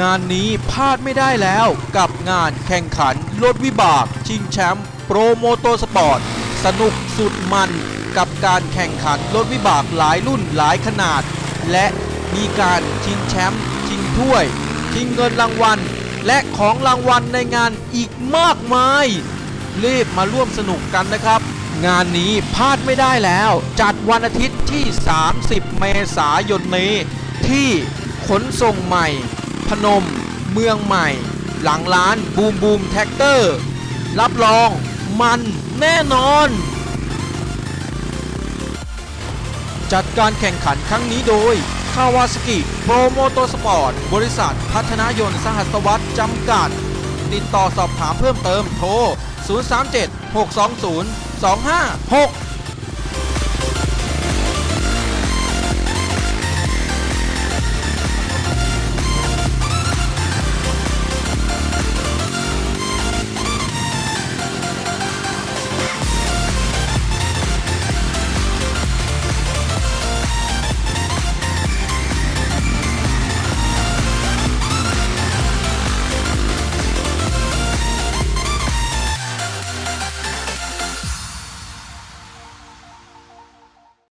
งานนี้พลาดไม่ได้แล้วกับงานแข่งขันรถวิบากชิงแชมป์โปรโมโตสปอร์ต สนุกสุดมันกับการแข่งขันรถวิบากหลายรุ่นหลายขนาด และมีการชิงแชมป์ชิงถ้วย ชิงเงินรางวัล และของรางวัลในงานอีกมากมายรีบมาร่วมสนุกกันนะครับ งานนี้พลาดไม่ได้แล้ว จัดวันอาทิตย์ที่ 30 เมษายนนี้ที่ขนส่งใหม่ นม เมืองใหม่ หลังร้านบูมบูมแท็กเตอร์ รับรองมันแน่นอน จัดการแข่งขันครั้งนี้โดยคาวาสกิโปรโมโตสปอร์ต บริษัทพัฒนายนต์สหัสวัสดิ์จำกัด ติดต่อสอบถามเพิ่มเติมโทร 037 620 2566